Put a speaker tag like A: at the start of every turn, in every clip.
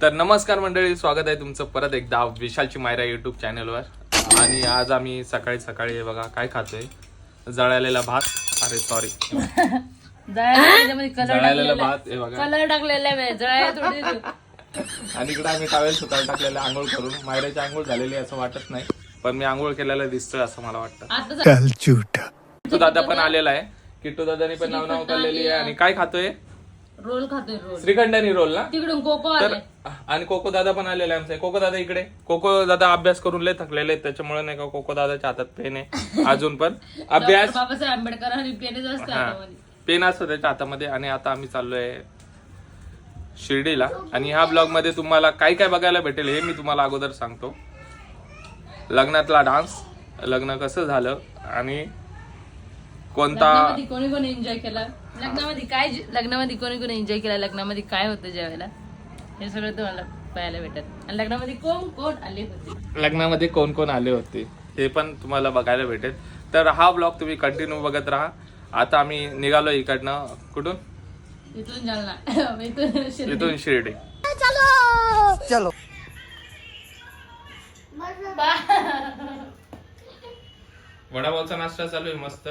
A: तर नमस्कार मंडळी स्वागत आहे तुमचं परत एकदा विशालची मायरा युट्यूब चॅनलवर आणि आज आम्ही सकाळी सकाळी हे बघा काय खातोय? जळालेला भात. अरे सॉरी जळालेला भात हे बघा.
B: कलर टाकलेला आहे जळायला थोडी
A: आणि इकडे आम्ही टावेल सुतार टाकलेला आंघोळ करून. मायराची आंघोळ झालेली आहे असं वाटत नाही पण मी आंघोळ केलेलं दिसतोय असं मला वाटतं.
B: आता
A: किट्टू दादा पण आलेला आहे. किट्टू दादानी पण नाव नाव काढलेली आहे. आणि काय खातोय?
B: रोल खातोय रोल.
A: श्रीखंडानी रोल ना?
B: तिकडून कोको
A: तर आणि कोको दादा पण आलेला आहे आमचा. कोको दादा इकडे. कोको दादा अभ्यास करून लय थकलेले आहेत. त्याच्यामुळे नाही का कोको दादाच्या हातात पेन आहे. अजून पण. अभ्यास
B: बाबासाहेब आंबेडकर आणि पेनेच असते हातामध्ये.
A: पेन असतो त्याच्या हातामध्ये. आणि आता आम्ही चाललोय शिर्डीला. आणि ह्या ब्लॉगमध्ये तुम्हाला काय काय बघायला भेटेल हे मी तुम्हाला अगोदर सांगतो. लग्नातला डान्स लग्न कसं झालं आणि कोणता
B: लग्नामध्ये कोणी कोणी एन्जॉय केला? लग्नामध्ये काय जे- लग्नामध्ये कोणी कोणी एन्जॉय केला? लग्नामध्ये काय होतं जेवायला हे सगळं तुम्हाला पाहायला भेटत आणि लग्नामध्ये कोण कोण आले होते?
A: लग्नामध्ये कोण कोण आले होते? हे पण तुम्हाला बघायला भेटेल. तर हा ब्लॉग तुम्ही कंटिन्यू बघत राहा. आता आम्ही निघालो इकडनं. कुठून?
B: इथून जालना. इथून शिर्डी.
A: इथून शिर्डी.
C: चलो!
A: वडापावचा नाश्ता चालू आहे मस्त.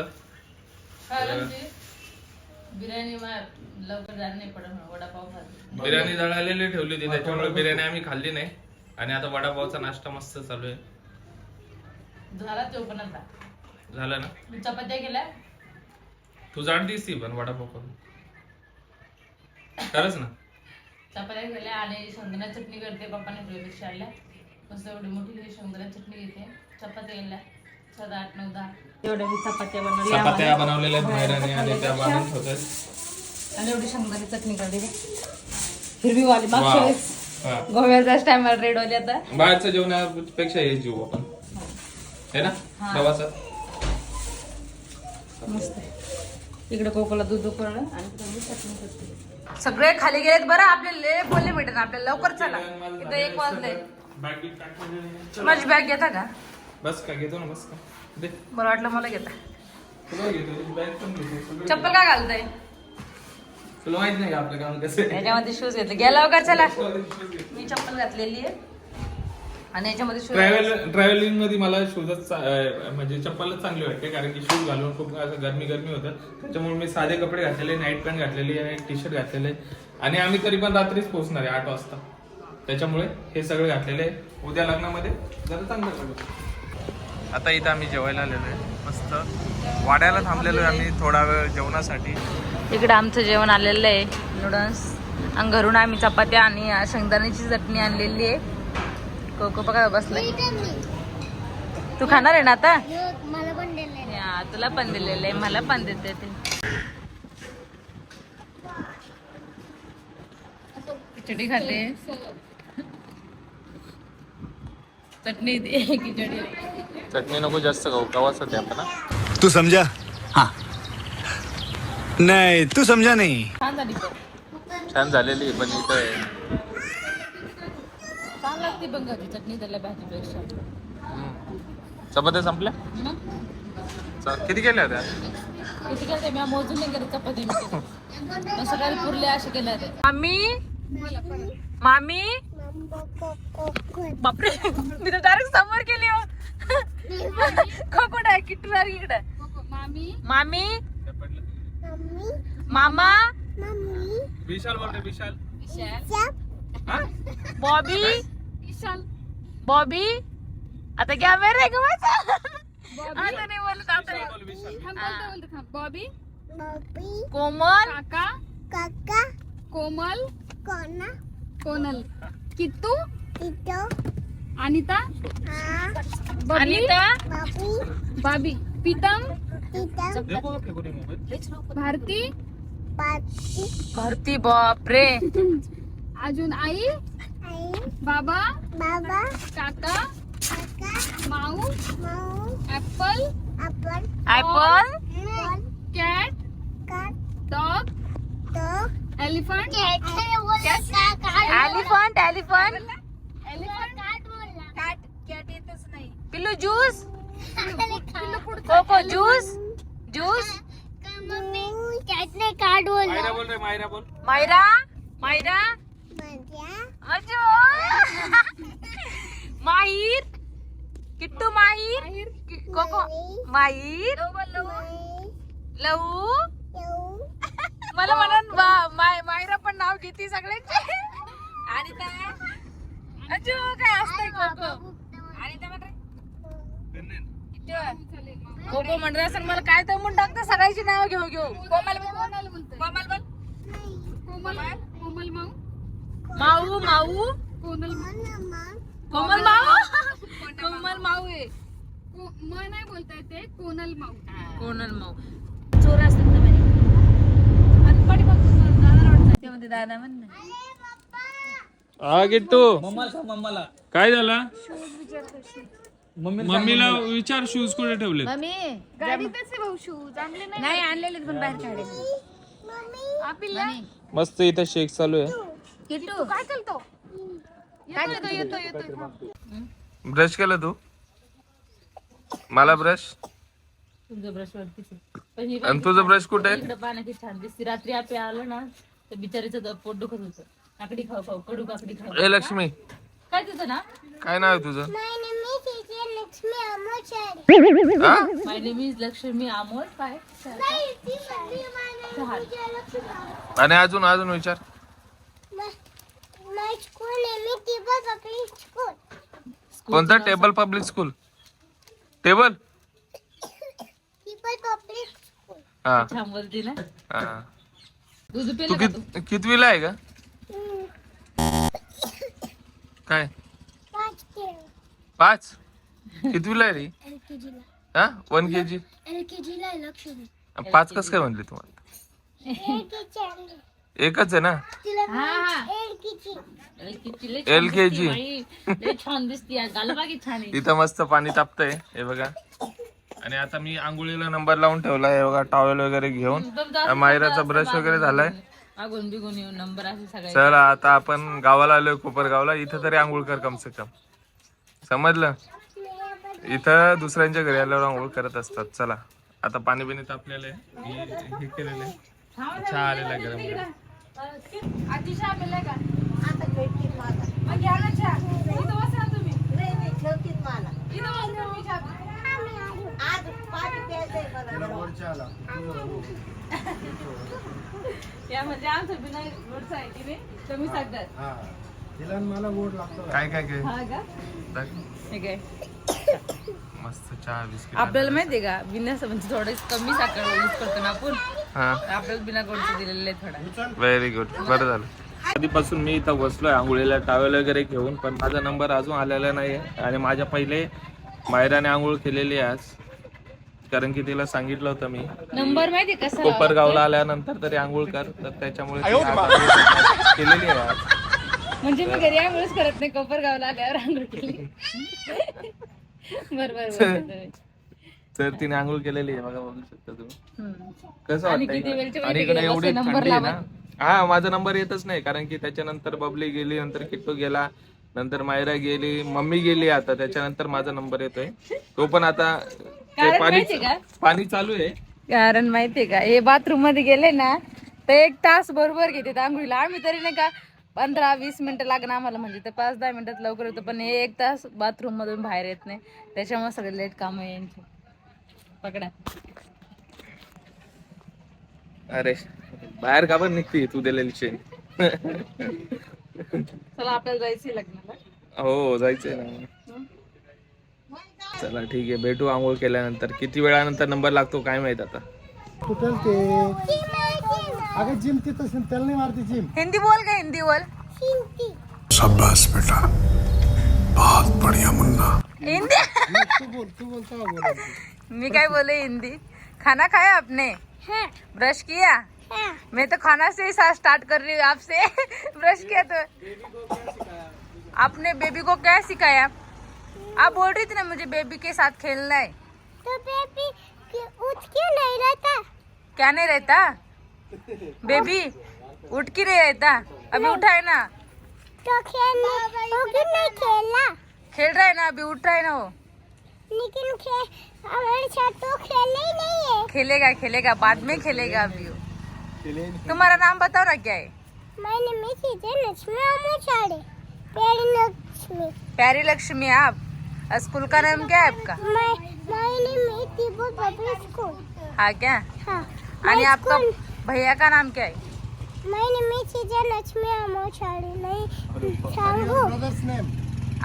B: हा, मार लवकर जायला नाही पडत म्हणून वडापाव खातो
A: बिर्याणी जळालेली ठेवली होती त्याच्यामुळे बिर्याणी आम्ही खाल्ली नाही. आणि आता वडापावचा नाश्ता मस्त चालू आहे.
B: झाला तो पण आता.
A: झालं ना?
B: मी चपात्या केल्या?
A: तू जाड दिसती पण वडापाव करून. खरंच ना?
B: चपात्या केल्या आणि शेंगदाणा चटणी करते पप्पाने प्रयोगशाळेला आल्या मस्त एवढी मोठी ही शेंगदाणा चटणी घेते. चपात्या केल्या. एवढ्या मी चपात्या बनवल्या.
A: चपात्या बनवलेल्या आहेत बाहेरने आणि त्या बनवून ठेवतात
B: आणि एवढी शेंगदाणे चटणी काढली हिरवी वाली मागच्या. वेळेस. गोव्याचाच टायमाला रेड वाली आता.
A: बाहेरचं जेवणापेक्षा हे जीव आपण. है ना. प्रवासात
B: मस्त इकडे कोकोला दूध उकळलं आणि चटणी करते. सगळे खाली गेलेत बरं. आपल्याला बोलले भेटेल आपल्याला लवकर चला. इथं एक वाजले. माझी बॅग घेता का?
A: बस का घेतो ना बस का? दे.
B: बरं वाटलं मला घेता.
A: तुला घेतो बॅग पण घेतो. सगळं
B: चप्पल काय घालताय?
A: तुला माहीत नाही का आपलं काम कसं आहे?
B: याच्यामध्ये शूज घेतले. गेला लवकर चला. मी चप्पल घातलेली आहे. आणि याच्यामध्ये शूज
A: ट्रॅव्हल ट्रॅव्हलिंगमध्ये मला शूजच म्हणजे चप्पलच चांगली वाटते कारण की शूज घालून खूप असं गरमी गरमी होतं. त्याच्यामुळे मी साधे कपडे घातलेले नाईट पॅन्ट घातलेली आणि टी शर्ट घातलेले आणि आम्ही तरी पण रात्रीच पोहोचणार आहे आठ वाजता. त्याच्यामुळे हे सगळे घातलेले आहे. उद्या लग्नामध्ये जरा चांगलं करू आता इथं आम्ही जेवायला आलेलो आहे. मस्त. वाड्याला थांबलेलो आहे आम्ही थोडा वेळ जेवणासाठी.
B: इकडे आमचं जेवण आलेलं आहे. नूडल्स आणि घरून आम्ही चपात्या आणि शेंगदाण्याची चटणी आणलेली आहे. कोको बघा बसलाय. तू खाणार आहे ना आता?
D: पण
B: तुला पण दिलेलं आहे. मला पण देते ते. खिचडी खाते. चटणी दे खिचडी.
A: चटणी नको जास्त खाऊ कवाच होते आपण हा.
C: तू समझा हाँ. नहीं तू समझा नहीं.
B: छान झाली पण.
A: छान झालेली आहे, पण इथं आहे.
B: छान लागते पण घरी चटणी त्याला भाजीपेक्षा.
A: हम्म. चपात्या संपल्या?
B: मग
A: च- किती केल्या होत्या?
B: किती केलं मी मोजून नाही करत चपाती. मी. मग सकाळी पुरले असे केले होते मामी? मामी? बापरे मी तर डायरेक्ट समोर गेली हो. कोकोड आहे किट्टू डायरेक्ट इकडे मामी. मामी? मामा?
A: विशाल बोलते विशाल?
B: बॉबी? बॉबी? आता क्या मेरे रे गवाचा आता नाही बोलत आता
A: बोल, विशाल.
E: बॉबी?
B: कोमल?
E: काका?
D: काका?
E: कोमल?
D: कोणा?
E: कोनल. किट्टू अनिता
D: हा.
B: अनिता.
D: बाबी.
E: बाबी प्रीतम. भारती
B: भरती. बाप रे
E: अजून आई
D: आई.
E: बाबा
D: बाबा.
E: काका
D: काका.
E: माऊ
D: माऊ.
E: ऍपल
B: ऍपल
E: कॅट
D: काट.
E: डॉग एलिफेंट
B: एलिफेंट एलिफेंट पिल्लू juice cocoa juice
D: juice card
A: Myra बोल मायरा
B: मायरा मंजू
D: माहिर.
B: किट्टू माहिर. कोको माहिर. लव लव मला म्हणून मायरा पण नाव घेते सगळ्यांचे. आणि त्या अजू काय असतंय कोको? आणि त्या म्हणते? कोको म्हणत असं मला काय तर म्हणून टाकतं? सगळ्याची नाव घेऊ घेऊ. कोमल.
E: कोमल
B: बोल.
E: कोमल कोमल माऊ.
B: माऊ माऊ.
E: कोमल
B: कोमल माऊ? कोमल माऊ आहे.
E: म नाही बोलताय ते कोनल माऊ.
B: कोमल माऊ. चोर असतात
A: हा किट्टू काय झाला? मम्मीला विचार शूज कुठे ठेवले
B: मम्मी
E: गाडीतच आहे भाऊ शूज आणले नाही.
B: नाही आणलेले पण बाहेर काढले.
E: आपिल्ला
A: मस्त इथं शेक चालू आहे.
B: किट्टू
E: काय चालतो
B: काय येतो येतो येतो
A: ब्रश केलं तू? मला ब्रश
B: तुमचं ब्रश वरतीच आहे. पण ही
A: आणि तुझं ब्रश कुठे आहे?
B: इकडं पाण्याची छान दिसते. रात्री आपे आलं ना तर बिचारीचं पोट दुखत होतं. काकडी खाऊ खाऊ कडू काकडी खाऊ.
A: ए लक्ष्मी.
B: काय तुझं ना
A: काय नाव आहे तुझं?
D: लक्ष्मी अमोचारी
A: हा?
B: My name is Lakshmi Amol काय
D: नाही ती म्हणली मला लक्ष्मी
A: आणि अजून अजून विचार. कोणता? टेबल पब्लिक स्कूल टेबल
D: ती बस पब्लिक स्कूल
A: हा.
B: छान बोलते ना
A: हा.
B: दूध
A: तू
B: पेलं का तू?
A: कित कितवीला आहे का? काय?
D: पाच
A: कितवीला आहे रे?
D: एल के जीला.
A: हा? वन के जी?
D: एल के जीला लक्ष्मी
A: पाच कस काय म्हणले तुम्हाला? एकच आहे ना?
B: हा हा.
D: L K G.
B: अरे किती लय छान
A: LKG.
B: दिसती बाई. लय छान दिसती. गालबागी छान आहे.
A: इथं मस्त पाणी तापतंय हे बघा. आणि आता मी आंघोळीला नंबर लावून ठेवलाय हे बघा टॉवेल वगैरे घेऊन. मायराचा ब्रश वगैरे झालाय.
B: मागून बिगून येऊन नंबर असे सगळे
A: चला आता आपण गावाला आलोय कोपरगावला. इथं तरी आंघोळ कर कम से कम. समजलं? इथं दुसऱ्यांच्या घरी आल्यावर आंघोळ करत असतात. चला आता पाणी बिणी तापलेलं आहे. हे- हे केलेलं आहे. चहा आलेला आहे गरम गरम.
E: आजी चहा पिलाय का? मग घ्या ना चहा. इथं बसा ना तुम्ही इथं बसा मी चहा
B: या म्हणजे आमचं बिना रोडचं आहे की नाही? कमी सांगतात.
A: काय काय काय?
B: हा का. हे
A: मस्त चहा बिस्किट.
B: आपल्याला माहितीये का? बिना म्हणजे थोडं कमी साखर यूज करतो ना आपण.
A: हा.
B: आपल्याला बिना गोडचं दिलेलं आहे थोडा
A: व्हेरी गुड बरं झालं. आधीपासून मी इथं बसलोय आंघोळीला टावेल वगैरे घेऊन पण माझा नंबर अजून आलेला नाही आणि माझ्या पहिले मायराने आंघोळ केलेली आहे आज. कारण की तिला सांगितलं होतं मी.
B: नंबर माहितीये कसा
A: कोपरगावला आल्यानंतर तरी आंघोळ कर तर त्याच्यामुळे तिने आज आंघोळ केलेली आहे आज.
B: म्हणजे मी घरी आंघोळच करत नाही कोपरगावला आल्यावर आंघोळ केली. बर बर बर
A: तर तिने आंघोळ केलेली आहे बघा बघू शकता तुम्ही. कसं
B: आणि
A: वाटतंय?
B: किती वेळचे
A: का? आणि
B: माहिती
A: इकडे
B: गेले,
A: एवढी
B: number
A: थंडी आहे ना. हा माझा नंबर येतच नाही कारण की त्याच्यानंतर बबली गेली नंतर किट्टू गेला नंतर मायरा गेली मम्मी गेली आता त्याच्यानंतर माझा नंबर येतोय. तो पण आता
B: कारण
A: पाणी
B: माहितीये का?
A: पाणी चालू आहे.
B: कारण माहितीये का? हे बाथरूममध्ये गेले ना तर एक तास बरोबर घेते आंघोळीला. आम्ही तरी नाही का पंधरा वीस मिनिटं लागणार आम्हाला म्हणजे ते पाच दहा मिनिटात लवकर होतं पण हे एक तास बाथरूम मधून बाहेर येत नाही. त्याच्यामुळे सगळे लेट काम आहे यांचे पकडा.
A: अरे बाहेर का पण निघते तू दिलेली चेन
B: चला आपल्याला जायचं लग्नाला.
A: हो जायचंय ना. चला ठीक आहे. भेटू आंघोळ केल्यानंतर. किती वेळानंतर नंबर लागतो काय माहीत आता?
F: कुठल ते? अगं जिम तिथं असेल, त्याला नाही मारते जिम
B: हिंदी बोल का हिंदी बोल.
C: शाबाश बेटा। बहुत बढ़िया मुन्ना।
B: हिंदी?
F: तू बोल तू बोल तेव्हा बोल.
B: मैं क्या बोले हिंदी? खाना खाया आपने? ब्रश किया? मैं तो खाना से ही साथ स्टार्ट कर रही हूँ आपसे। ब्रश किया तो। आपने बेबी को क्या सिखाया? आप बोल रही थी ना मुझे बेबी के साथ खेलना है।
D: तो बेबी उठ क्यों नहीं रहता।
B: क्या नहीं रहता? बेबी उठ की नहीं रहता? अभी उठा है ना?
D: तो खेलने वो क्यों नहीं खेलना
B: खेल रहा है ना? अभी उठ रहा है ना वो?
D: लेकिन खे तो खेलना ही नहीं है।
B: खेलेगा खेलेगा बाद में खेलेगा अभी वो। तुम्हारा नाम बताओ ना क्या है?
D: मैंने इधर लक्ष्मी प्यारी लक्ष्मी।
B: प्यारी लक्ष्मी आप? स्कूल का नाम क्या है आपका?
D: मैं मैंने मैं तिब्बत पब्लिक स्कूल
B: हाँ क्या?
D: हाँ.
B: आणि आपका भैया का नाम क्या है?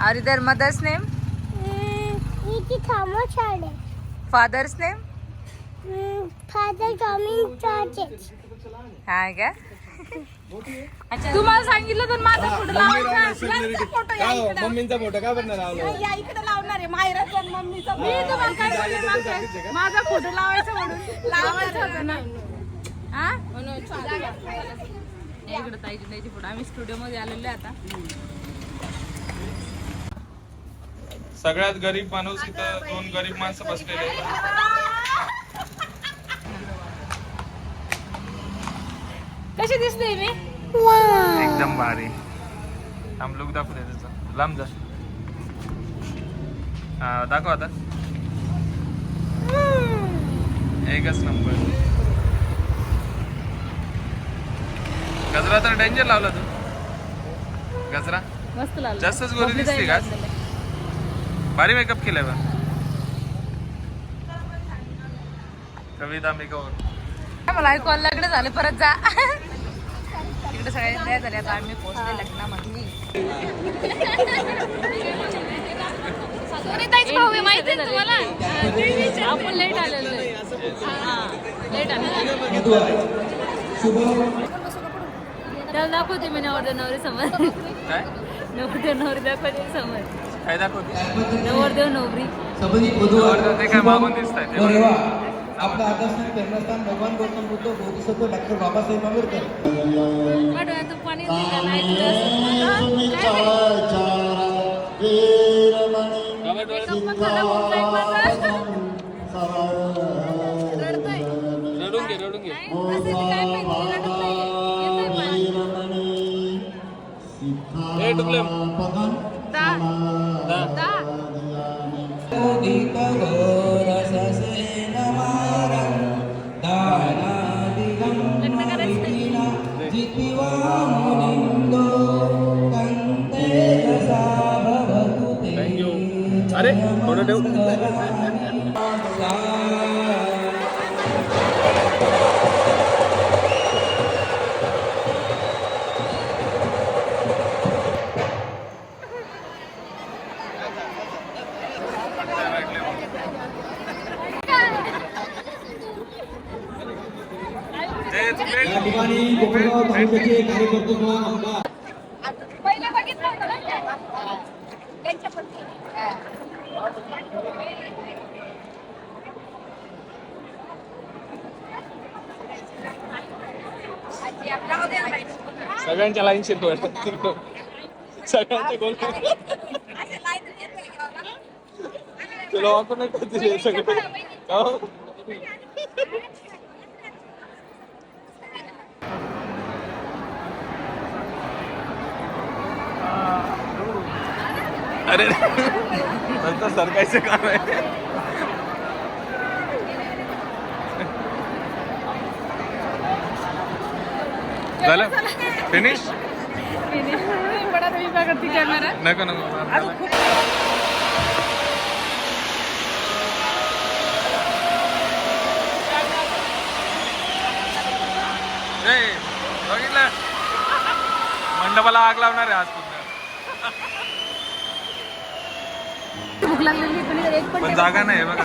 B: और इधर mother's name
D: father's name father
B: हा का अच्छा. तुम्हाला सांगितलं तर माझा फोटो लावायचा.
F: मम्मीचा फोटो का
B: इकडे लावणार आहे मायराचा आणि मम्मीचा मी तुम्हाला काय बोलले मागच्या? माझा फोटो लावायचा म्हणून. लावायचा होता ना? हा इकडे ताईची ताईची फोटो. आम्ही स्टुडिओ मध्ये आलेलो आहे आता.
A: सगळ्यात गरीब माणूस इथं दोन गरीब माणसं बसलेले आहेत.
B: कशी दिसते मी?
A: एकदम भारी. थांब लुक दाखवू त्याचा. लांब जा. हा दाखव आता एकच नंबर गजरा तर डेंजर लावला तू गजरा
B: मस्त
A: जास्तच गोरी दिसते का? भारी मेकअप केलाय बा कविता मेकअप
B: मला ऐकू आलं लग्न झालं परत जा इकडे सगळे झाले आता आम्ही पोहोचले लग्नामध्ये माहिती तुम्हाला? आपण लेट आलेलो लेट आलेलो त्याला दाखवते मी नवरदेव नवरी नवरदेव नवरी दाखवते समोर.
A: काय दाखवते?
B: नवरदेव नवरी.
A: ते काय मागून दिसत आहे
G: आपलं आकर्षण प्रेरणास्थान भगवान गौतम बुद्ध बोधिसत्व डॉक्टर बाबासाहेब आंबेडकर.
B: पाणी दिलं नाही तुला. Makeup पण झाला होऊन जाईल माझा. रडतोय.
A: रडून घे रडून घे
B: नाही, कसं
A: अरे थोडं ठेव
G: या ठिकाणी कोपरगाव तालुक्याचे कार्यकर्तृत्व
A: सगळ्यांच्या लाईन शिरतो सगळ्यांच्या गोल? तुला वापर नाही सगळे हो? अरे नंतर सरकायचं काम आहे झालं? फिनिश नको नको बघितलं? मंडपाला आग लावणार आहे आज पुन्हा.
B: पण
A: जागा नाही बघा.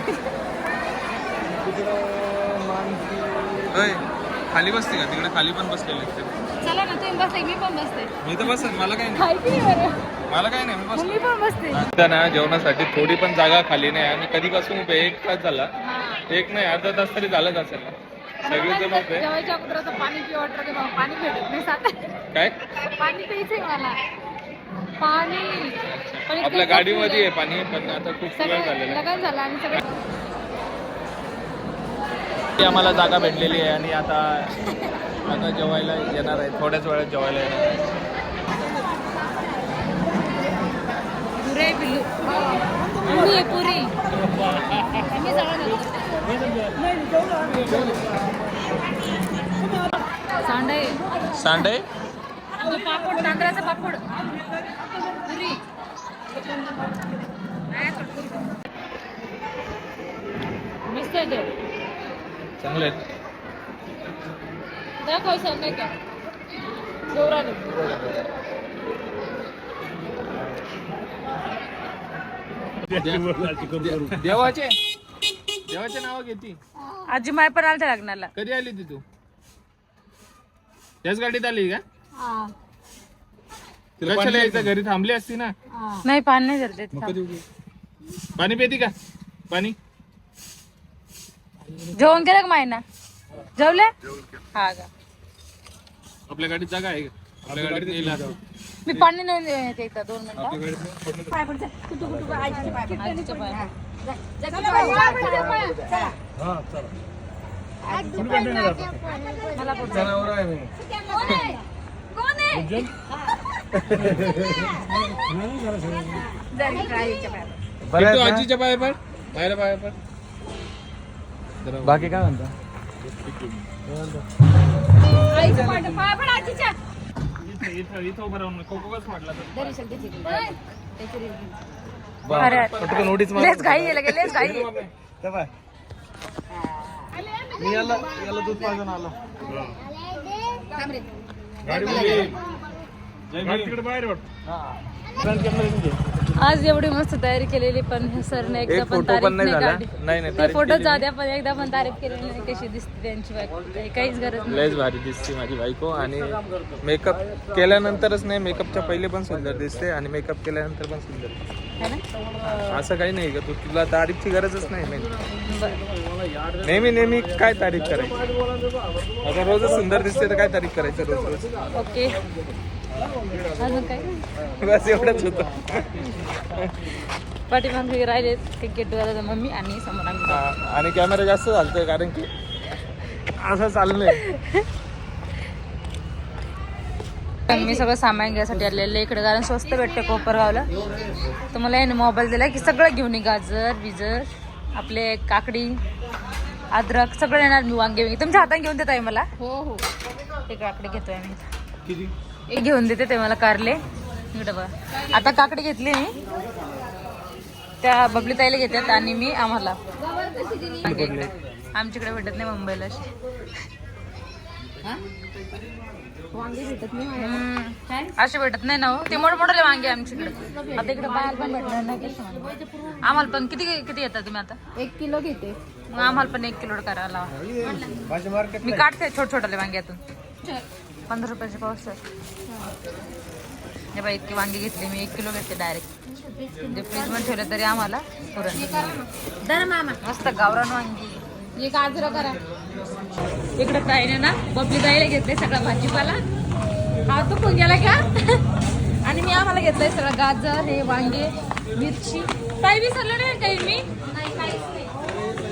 A: खाली बसते का? तिकडे खाली पण बसलेले आहेत ते.
B: चला ना तुम्ही बसते मी पण बसते.
A: मी तर बसेल मला काय नाही.
B: बरं?
A: मला काय नाही मी बस
B: मी पण बसते.
A: आता ना जेवणासाठी थोडी पण जागा खाली नाही आम्ही कधीपासून उभे एक तास झाला. एक नाही अर्धा तास तरी झालंच असेल. सगळे जण उभे
B: जेवायच्या अगोदर आता पाणी पिऊ वाटत ते मला पाणी भेटत नाही सात.
A: काय?
B: पाणी प्यायचंय मला. पाणी. पण इतकं
A: आपल्या गाडीमध्ये आहे पाणी पण आता खूप वेळ
B: सगळं
A: झालेला आहे.
B: लग्न झालं आणि सगळं
A: ती आम्हाला जागा भेटलेली आहे आणि आता आता जेवायला येणार आहे. थोड्याच वेळात जेवायला येणार आहे.
B: सांडे.
A: सांडे?
B: पापड तांदळाचा पापड. मस्त आहे
A: चांगले आहेत.
B: दाखव सर नाही का? जोराने
A: देवाचे देवाचे नाव घेती
B: आजी माय पण आलत्या लग्नाला.
A: कधी आली ती तू? त्याच गाडीत आली का? यायचं? घरी थांबली असती ना.
B: नाही पाणी नाही जर देत
A: पाणी पिती का? पाणी?
B: जेवण केलं का मायना? जेवले? हा का.
A: आपल्या गाडीत जागा आहे का? आपल्या गाडीत येईल आता.
B: मी पाणी नाही देत एकदा दोन मिनिटं. पाय? आजीच्या पाय. मला पण आहे? जरी.
A: तू आजीच्या पाया पायला पाया पड.
G: बाकी काय म्हणता.
F: मी याला याला दूध पाजून आलो.
A: तिकडे बाहेर वाट.
B: आज एवढी मस्त तयारी केलेली पण सरने एकदा
A: एक
B: पण
A: photo
B: तारीफ
A: पण नाही
B: नाही
A: झाला.
B: काढली.
A: नाही, नाही,
B: ते
A: तारीफ
B: फोटो
A: केली
B: जाऊ द्या पण एकदा पण तारीफ केलेली नाही. कशी दिसते त्यांची बायको काही- काहीच गरज नाही.
A: लयच भारी दिसते माझी बायको आणि मेकअप केल्यानंतरच नाही मेकअपच्या पहिले पण सुंदर दिसते आणि मेकअप केल्यानंतर पण सुंदर दिसते.
B: है ना?
A: असं काही नाही का तू तुला तारीफची गरजच नाही main.
B: बरं.
A: नेहमी नेहमी काय तारीफ करायची? आता रोजच सुंदर दिसते तर काय तारीफ करायचं रोज रोज
B: ओके.
A: बस एवढंच होतं.
B: पाठीमागे राहिले क्रिकेटवाला मम्मी आणि समोर आम्ही.
A: आणि कॅमेरा जास्त चालतोय कारण की असं चाललंय.
B: मी सगळं सामान घ्यायसाठी आलेलं इकडे कारण स्वस्त भेटते कोपरगावला. तर मला याने मोबाईल दिला की सगळं घेऊन ये गाजर बिजर आपले काकडी अद्रक सगळं येणार मी वांगे तुमच्या हातात घेऊन देत आहे मला? हो हो. ते काकडी घेतोय मी एक घेऊन देते ते मला कारले. इकडे बघा. आता काकडी घेतली मी. त्या बबली ताईला घेतात आणि मी आम्हाला. आमच्याकडे भेटत नाही मुंबईला. असे भेटत नाही ना हो. ते मोठे मोठे वांगे आमच्याकडे. आता इकडे बाहेर पण भेटणार नाही. आम्हाला पण किती किती येतात तुम्ही आता?
E: एक किलो घेते.
B: मग आम्हाला पण एक किलो करायला लावा.
F: भाजी मार्केट
B: मी काढते छोट छोटाले वांग्यातून पंधरा रुपयाचे पाऊस हे बाई इतकी वांगी घेतली मी एक किलो घेतले डायरेक्ट ते फ्रीजमध्ये ठेवले तरी आम्हाला पुरण. मस्त गावरान वांगी.
E: हे गाजर करा.
B: इकडे ताईने ना बबली ताईला घेतले सगळा भाजीपाला. हा तो कोण गेला का आणि मी आम्हाला घेतलंय सगळं गाजर हे वांगे मिरची. ताई विसरलं नाही काही मी?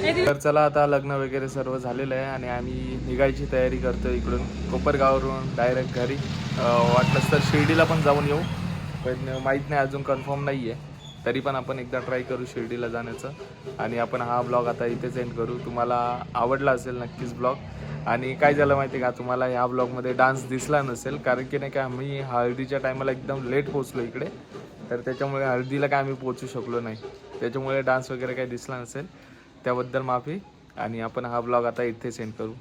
A: तर चला आता लग्न वगैरे सर्व झालेलं आहे आणि आम्ही निघायची तयारी करतो इकडून कोपरगाववरून डायरेक्ट घरी. वाटलंच तर शिर्डीला पण जाऊन येऊ पण माहीत नाही अजून कन्फर्म नाही आहे तरी पण आपण एकदा ट्राय करू शिर्डीला जाण्याचं. आणि आपण हा ब्लॉग आता इथेच एंड करू. तुम्हाला आवडला असेल नक्कीच ब्लॉग. आणि काय झालं माहिती आहे का? तुम्हाला ह्या ब्लॉगमध्ये डान्स दिसला नसेल कारण की नाही का आम्ही हळदीच्या टायमाला एकदम लेट पोचलो इकडे. तर त्याच्यामुळे हळदीला काय आम्ही पोचू शकलो नाही. त्याच्यामुळे डान्स वगैरे काही दिसला नसेल. त्याबद्दल माफी. आणि आपण हा ब्लॉग आता इथे सेंड करू.